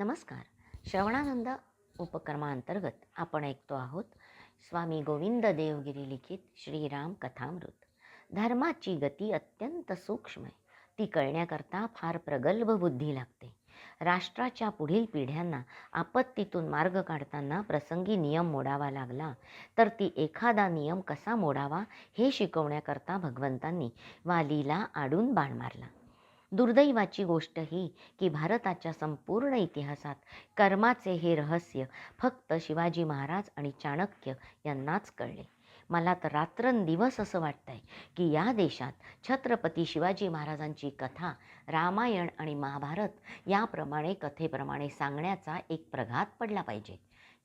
नमस्कार. श्रवणानंद उपक्रमांतर्गत आपण ऐकतो आहोत स्वामी गोविंद देवगिरी लिखित श्रीराम कथामृत. धर्माची गती अत्यंत सूक्ष्म आहे. ती कळण्याकरता फार प्रगल्भ बुद्धी लागते. राष्ट्राच्या पुढील पिढ्यांना आपत्तीतून मार्ग काढताना प्रसंगी नियम मोडावा लागला तर ती एखादा नियम कसा मोडावा हे शिकवण्याकरता भगवंतांनी वालीला आडून बाण मारला. दुर्दैवाची गोष्ट ही की भारताच्या संपूर्ण इतिहासात कर्माचे हे रहस्य फक्त शिवाजी महाराज आणि चाणक्य यांनाच कळले. मला तर रात्रंदिवस असं वाटतंय की या देशात छत्रपती शिवाजी महाराजांची कथा रामायण आणि महाभारत याप्रमाणे कथेप्रमाणे सांगण्याचा एक प्रघात पडला पाहिजे.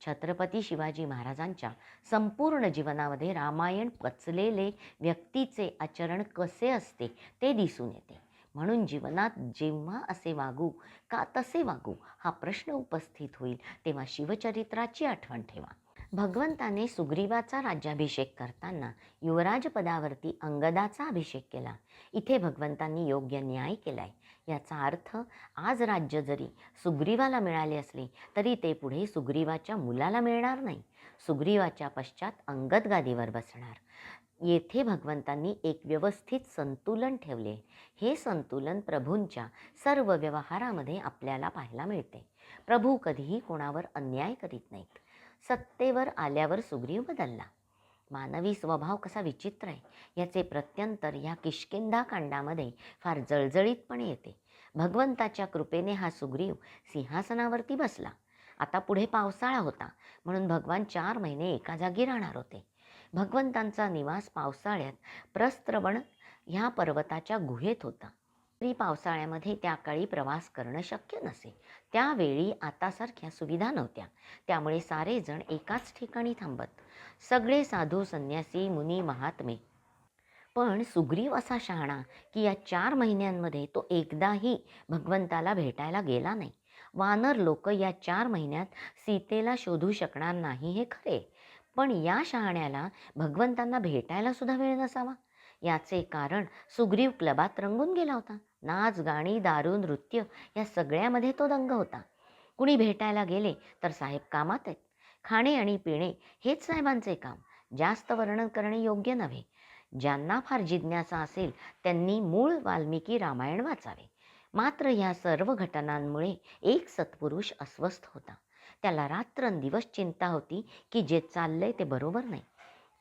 छत्रपती शिवाजी महाराजांच्या संपूर्ण जीवनामध्ये रामायण पचलेले व्यक्तीचे आचरण कसे असते ते दिसून येते. म्हणून जीवनात जेव्हा असे वागू का तसे वागू हा प्रश्न उपस्थित होईल तेव्हा शिवचरित्राची आठवण ठेवा. भगवंताने सुग्रीवाचा राज्याभिषेक करताना युवराज पदावरती अंगदाचा अभिषेक केला. इथे भगवंतांनी योग्य न्याय केलाय. याचा अर्थ आज राज्य जरी सुग्रीवाला मिळाले असले तरी ते पुढे सुग्रीवाच्या मुलाला मिळणार नाही. सुग्रीवाच्या पश्चात अंगद गादीवर बसणार. येथे भगवंतांनी एक व्यवस्थित संतुलन ठेवले. हे संतुलन प्रभूंच्या सर्व व्यवहारामध्ये आपल्याला पाहायला मिळते. प्रभू कधीही कोणावर अन्याय करीत नाहीत. सत्तेवर आल्यावर सुग्रीव बदलला. मानवी स्वभाव कसा विचित्र आहे याचे प्रत्यंतर ह्या किष्किंधा कांडामध्ये फार जळजळीतपणे येते. भगवंताच्या कृपेने हा सुग्रीव सिंहासनावरती बसला. आता पुढे पावसाळा होता म्हणून भगवान चार महिने एका जागी राहणार होते. भगवंतांचा निवास पावसाळ्यात प्रस्त्रवण ह्या पर्वताच्या गुहेत होता. तरी पावसाळ्यामध्ये त्या काळी प्रवास करणं शक्य नसे. त्यावेळी आतासारख्या सुविधा नव्हत्या. त्यामुळे सारेजण एकाच ठिकाणी थांबत. सगळे साधू संन्यासी मुनी महात्मे. पण सुग्रीव असा शहाणा की या चार महिन्यांमध्ये तो एकदाही भगवंताला भेटायला गेला नाही. वानर लोक या चार महिन्यात सीतेला शोधू शकणार नाही हे खरे. पण या शहाण्याला भगवंतांना भेटायला सुद्धा वेळ नसावा. याचे कारण सुग्रीव क्लबात रंगून गेला होता. नाच गाणी दारू नृत्य या सगळ्यामध्ये तो दंग होता. कुणी भेटायला गेले तर साहेब कामात आहेत. खाणे आणि पिणे हेच साहेबांचे काम. जास्त वर्णन करणे योग्य नव्हे. ज्यांना फार जिज्ञासा असेल त्यांनी मूळ वाल्मिकी रामायण वाचावे. मात्र ह्या सर्व घटनांमुळे एक सत्पुरुष अस्वस्थ होता. त्याला रात्रंदिवस चिंता होती की जे चाललंय ते बरोबर नाही.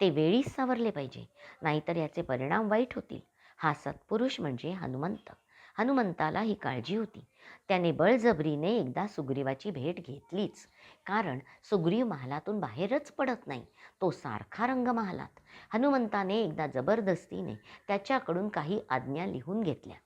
ते वेळीच सावरले पाहिजे नाहीतर याचे परिणाम वाईट होतील. हा सत्पुरुष म्हणजे हनुमंत. हनुमंताला ही काळजी होती. त्याने बळजबरीने एकदा सुग्रीवाची भेट घेतलीच. कारण सुग्रीव महालातून बाहेरच पडत नाही तो सारखा रंग महालात हनुमंताने एकदा जबरदस्तीने त्याच्याकडून काही आज्ञा लिहून घेतल्या.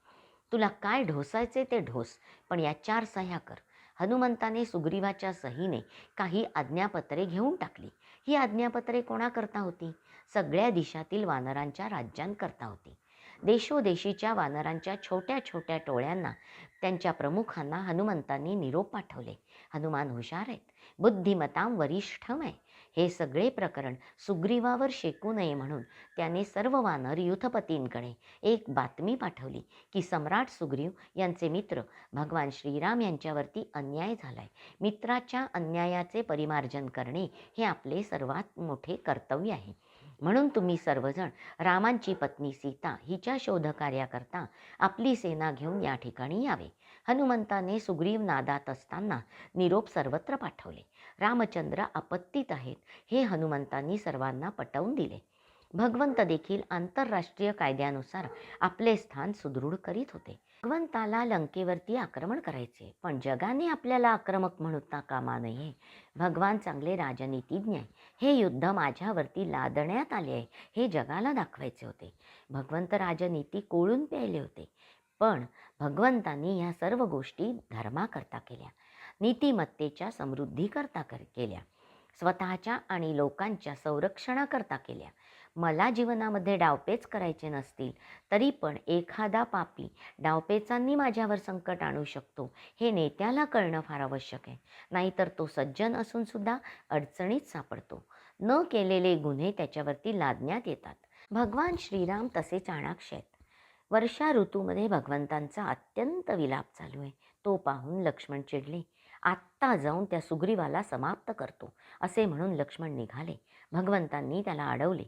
तुला काय ढोसायचे ते ढोस पण या चार सह्या कर. हनुमंताने सुग्रीवाच्या सहीने काही आज्ञापत्रे घेऊन टाकली. ही आज्ञापत्रे कोणाकरता होती? सगळ्या दिशातील वानरांच्या राज्यांकरता होती. देशोदेशीच्या वानरांच्या छोट्या छोट्या टोळ्यांना त्यांच्या प्रमुखांना हनुमंतांनी निरोप पाठवले. हनुमान हुशार आहेत. बुद्धिमताम वरिष्ठम आहे हे सगळे प्रकरण सुग्रीवावर शेकू नये म्हणून त्याने सर्व वानर युथपतींकडे एक बातमी पाठवली की सम्राट सुग्रीव यांचे मित्र भगवान श्रीराम यांच्यावरती अन्याय झालाय. मित्राच्या अन्यायाचे परिमार्जन करणे हे आपले सर्वात मोठे कर्तव्य आहे. म्हणून तुम्ही सर्वजण रामांची पत्नी सीता हिच्या शोधकार्याकरता आपली सेना घेऊन या ठिकाणी यावे. हनुमंताने सुग्रीव नादात असताना निरोप सर्वत्र पाठवले. रामचंद्र आपत्तीत आहेत हे हनुमंतांनी सर्वांना पटवून दिले. भगवंत देखील आंतरराष्ट्रीय कायद्यानुसार आपले स्थान सुदृढ करीत होते. भगवंताला लंकेवरती आक्रमण करायचे पण जगाने आपल्याला आक्रमक म्हणता कामा नये. भगवान चांगले राजनीतिज्ञ आहे हे युद्ध माझ्यावरती लादण्यात आले आहे हे जगाला दाखवायचे होते. भगवंत राजनीती कोळून प्यायले होते. पण भगवंतांनी ह्या सर्व गोष्टी धर्माकरता केल्या. नीतिमत्तेच्या समृद्धीकरता कर केल्या. स्वतःच्या आणि लोकांच्या संरक्षणाकरता केल्या. मला जीवनामध्ये डावपेच करायचे नसतील तरी पण एखादा पापी डावपेचांनी माझ्यावर संकट आणू शकतो हे नेत्याला कळणं फार आवश्यक आहे. नाहीतर तो सज्जन असून सुद्धा अडचणीत सापडतो. न केलेले गुन्हे त्याच्यावरती लादण्यात येतात. भगवान श्रीराम तसे चाणाक्ष आहेत. वर्षा ऋतूमध्ये भगवंतांचा अत्यंत विलाप चालू आहे. तो पाहून लक्ष्मण चिडले आत्ता जाऊन त्या सुग्रीवाला समाप्त करतो असे म्हणून लक्ष्मण निघाले. भगवंतांनी त्याला अडवले.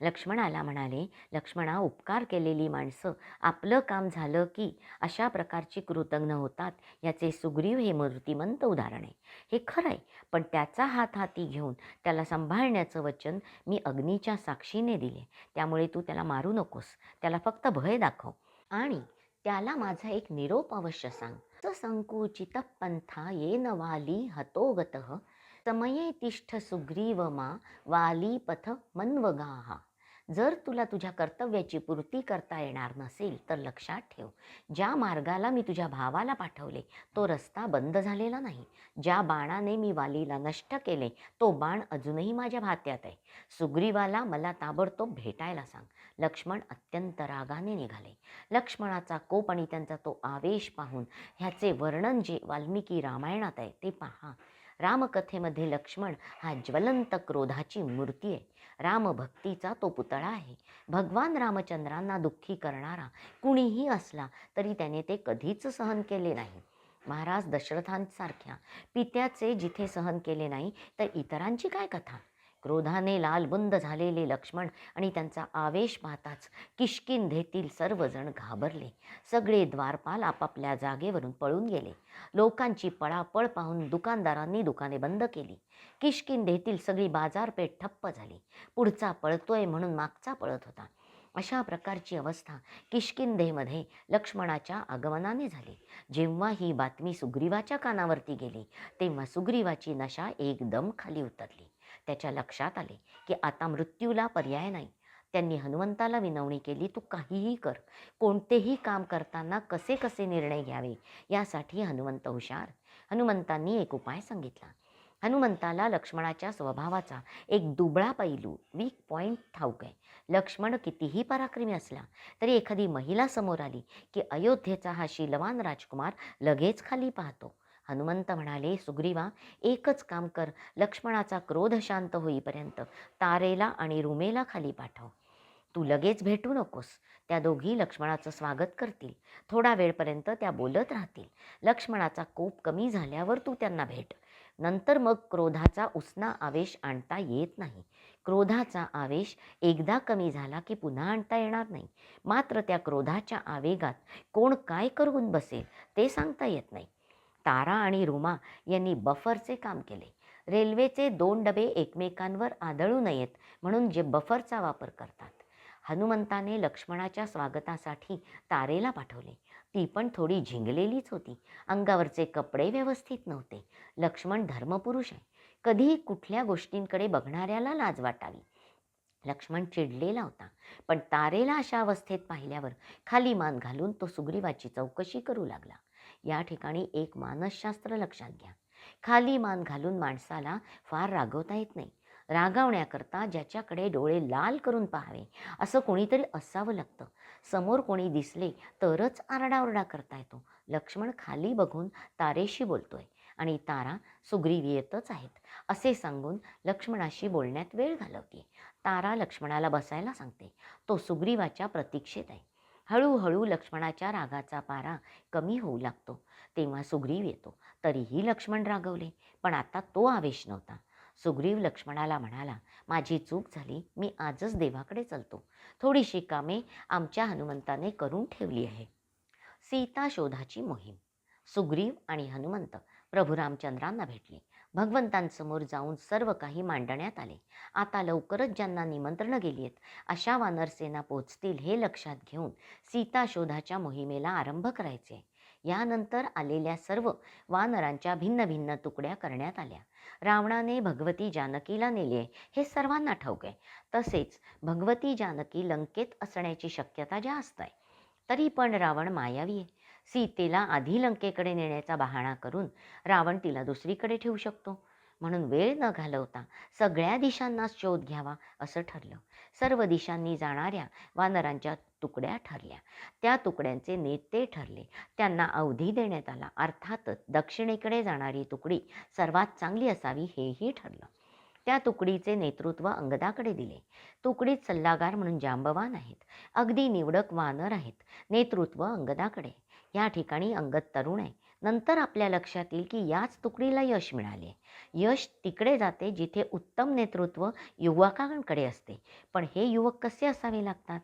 लक्ष्मणाला म्हणाले लक्ष्मणा उपकार केलेली माणसं आपलं काम झालं की अशा प्रकारची कृतज्ञ होतात याचे सुग्रीव हे मूर्तिमंत उदाहरण आहे. हे खरं आहे पण त्याचा हात हाती घेऊन त्याला सांभाळण्याचं वचन मी अग्नीच्या साक्षीने दिले. त्यामुळे तू त्याला मारू नकोस त्याला फक्त भय दाखव. आणि त्याला माझा एक निरोप अवश्य सांग. संकुचित पंथा येन वाली हतोगत समये तिष्ठ सुग्रीव मा वाली पथ मन्वगाहा जर तुला तुझ्या कर्तव्याची पूर्ती करता येणार नसेल तर लक्षात ठेव. ज्या मार्गाला मी तुझ्या भावाला पाठवले तो रस्ता बंद झालेला नाही. ज्या बाणाने मी वालीला नष्ट केले तो बाण अजूनही माझ्या भात्यात आहे. सुग्रीवाला मला ताबडतोब भेटायला सांग. लक्ष्मण अत्यंत रागाने निघाले. लक्ष्मणाचा कोप आणि त्यांचा तो आवेश पाहून ह्याचे वर्णन जे वाल्मिकी रामायणात आहे ते पहा. रामकथेमध्ये लक्ष्मण हा ज्वलंत क्रोधाची मूर्ती आहे. रामभक्तीचा तो पुतळा आहे. भगवान रामचंद्रांना दुःखी करणारा कुणीही असला तरी त्याने ते कधीच सहन केले नाही. महाराज दशरथांसारख्या पित्याचे जिथे सहन केले नाही तर इतरांची काय कथा? क्रोधाने लालबुंद झालेले लक्ष्मण आणि त्यांचा आवेश पाहताच किष्किंधेतील सर्वजण घाबरले. सगळे द्वारपाल आपापल्या जागेवरून पळून गेले. लोकांची पळापळ पाहून दुकानदारांनी दुकाने बंद केली. किष्किंधेतील सगळी बाजारपेठ ठप्प झाली. पुढचा पळतोय म्हणून मागचा पळत होता. अशा प्रकारची अवस्था किष्किंधेमध्ये लक्ष्मणाच्या आगमनाने झाली. जेव्हा ही बातमी सुग्रीवाच्या कानावरती गेली तेव्हा सुग्रीवाची नशा एकदम खाली उतरली. त्याच्या लक्षात आले की आता मृत्यूला पर्याय नाही. त्यांनी हनुमंताला विनवणी केली तू काहीही कर. कोणतेही काम करताना कसे कसे निर्णय घ्यावे? यासाठी हनुमंत हुशार. हनुमंतांनी एक उपाय सांगितला. हनुमंताला लक्ष्मणाच्या स्वभावाचा एक दुबळा पैलू वीक पॉईंट ठाऊक आहे. लक्ष्मण कितीही पराक्रमी असला तरी एखादी महिला समोर आली की अयोध्येचा हा शीलवान राजकुमार लगेच खाली पाहतो. हनुमंत म्हणाले सुग्रीवा एकच काम कर. लक्ष्मणाचा क्रोध शांत होईपर्यंत तारेला आणि रुमेला खाली पाठव. तू लगेच भेटू नकोस. त्या दोघी लक्ष्मणाचं स्वागत करतील. थोडा वेळपर्यंत त्या बोलत राहतील. लक्ष्मणाचा कोप कमी झाल्यावर तू त्यांना भेट. नंतर मग क्रोधाचा उसना आवेश आणता येत नाही. क्रोधाचा आवेश एकदा कमी झाला की पुन्हा आणता येणार नाही. मात्र त्या क्रोधाच्या आवेगात कोण काय करून बसेल ते सांगता येत नाही. तारा आणि रुमा यांनी बफरचे काम केले. रेल्वेचे दोन डबे एकमेकांवर आदळू नयेत म्हणून जे बफरचा वापर करतात. हनुमंताने लक्ष्मणाच्या स्वागतासाठी तारेला पाठवले. ती पण थोडी झिंगलेलीच होती. अंगावरचे कपडे व्यवस्थित नव्हते. लक्ष्मण धर्मपुरुष आहे. कधीही कुठल्या गोष्टींकडे बघणाऱ्याला लाज वाटावी. लक्ष्मण चिडलेला होता. पण तारेला अशा अवस्थेत पाहिल्यावर खाली मान घालून तो सुग्रीवाची चौकशी करू लागला. या ठिकाणी एक मानसशास्त्र लक्षात घ्या. खाली मान घालून माणसाला फार रागवता येत नाही. रागावण्याकरता ज्याच्याकडे डोळे लाल करून पाहावे असं कोणीतरी असावं लागतं. समोर कोणी दिसले तरच आरडाओरडा करता येतो. लक्ष्मण खाली बघून तारेशी बोलतोय आणि तारा सुग्रीव येतच आहेत. असे सांगून लक्ष्मणाशी बोलण्यात वेळ घालवते तारा लक्ष्मणाला बसायला सांगते. तो सुग्रीवाच्या प्रतीक्षेत आहे. हळूहळू लक्ष्मणाच्या रागाचा पारा कमी होऊ लागतो. तेव्हा सुग्रीव येतो. तरीही लक्ष्मण रागवले पण आता तो आवेश नव्हता. सुग्रीव लक्ष्मणाला म्हणाला माझी चूक झाली. मी आजच देवाकडे चलतो. थोडीशी कामे आमच्या हनुमंताने करून ठेवली आहे. सीता शोधाची मोहीम. सुग्रीव आणि हनुमंत प्रभू रामचंद्रांना भेटले. भगवंतांसमोर जाऊन सर्व काही मांडण्यात आले. आता लवकरच ज्यांना निमंत्रणं गेली आहेत अशा वानरसेना पोचतील हे लक्षात घेऊन सीता शोधाच्या मोहिमेला आरंभ करायचे. यानंतर आलेल्या सर्व वानरांच्या भिन्न भिन्न तुकड्या करण्यात आल्या. रावणाने भगवती जानकीला नेले आहे हे सर्वांना ठाऊक आहे. तसेच भगवती जानकी लंकेत असण्याची शक्यता जास्त आहे. तरी पण रावण मायावी आहे. सीतेला आधी लंकेकडे नेण्याचा बहाणा करून रावण तिला दुसरीकडे ठेवू शकतो. म्हणून वेळ न घालवता सगळ्या दिशांना शोध घ्यावा असं ठरलं. सर्व दिशांनी जाणाऱ्या वानरांच्या तुकड्या ठरल्या. त्या तुकड्यांचे नेते ठरले. त्यांना अवधी देण्यात आला. अर्थातच दक्षिणेकडे जाणारी तुकडी सर्वात चांगली असावी हेही ठरलं. त्या तुकडीचे नेतृत्व अंगदाकडे दिले. तुकडीत सल्लागार म्हणून जांबवान आहेत. अगदी निवडक वानर आहेत. नेतृत्व अंगदाकडे. या ठिकाणी अंगद तरुण आहे. नंतर आपल्या लक्षात येईल की याच तुकडीला यश मिळाले. यश तिकडे जाते जिथे उत्तम नेतृत्व युवकांकडे असते. पण हे युवक कसे असावे लागतात?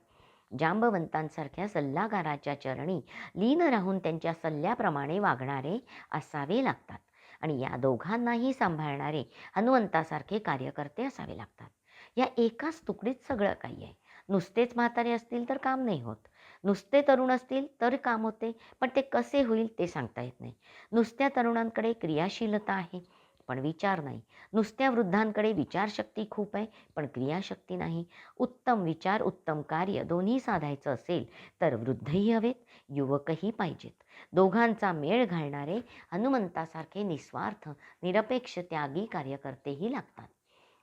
जांबवंतांसारख्या सल्लागाराच्या चरणी लीन राहून त्यांच्या सल्ल्याप्रमाणे वागणारे असावे लागतात. आणि या दोघांनाही सांभाळणारे हनुमंतासारखे कार्यकर्ते असावे लागतात. या एकाच तुकडीत सगळं काही आहे. नुसतेच म्हातारे असतील तर काम नाही होत. नुसते तरुण असतील तर काम होते पण ते कसे होईल ते सांगता येत नाही. नुसत्या तरुणांकडे क्रियाशीलता आहे पण विचार नाही. नुसत्या वृद्धांकडे विचारशक्ती खूप आहे पण क्रियाशक्ती नाही. उत्तम विचार उत्तम कार्य दोन्ही साधायचं असेल तर वृद्धही हवेत युवकही पाहिजेत. दोघांचा मेळ घालणारे हनुमंतासारखे निस्वार्थ निरपेक्ष त्यागी कार्यकर्तेही लागतात.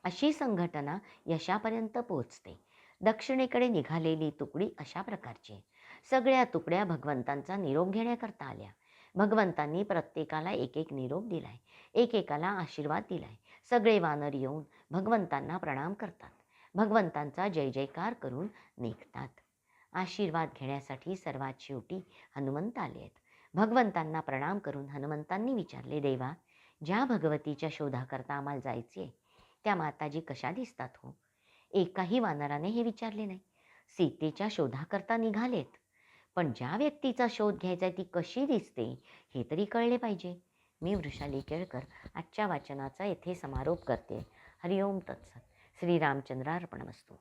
अशी संघटना यशापर्यंत पोहोचते. दक्षिणेकडे निघालेली तुकडी अशा प्रकारची सगळ्या तुकड्या भगवंतांचा निरोप घेण्याकरता आल्या. भगवंतांनी प्रत्येकाला एक एक निरोप दिलाय. एकेकाला आशीर्वाद दिलाय. सगळे वानर येऊन भगवंतांना प्रणाम करतात. भगवंतांचा जय जयकार करून निघतात. आशीर्वाद घेण्यासाठी सर्वात शेवटी हनुमंत आले आहेत. भगवंतांना प्रणाम करून हनुमंतांनी विचारले देवा ज्या भगवतीच्या शोधाकरता आम्हाला जायचे त्या माताजी कशा दिसतात हो? एकाही वानराने हे विचारले नाही. सीतेच्या शोधाकरता निघालेत. पण ज्या व्यक्तीचा शोध घ्यायचा आहे ती कशी दिसते हे तरी कळले पाहिजे. मी वृषाली केळकर आजच्या वाचनाचा येथे समारोप करते. हरिओम तत्सत. श्रीरामचंद्रार्पणमस्तू.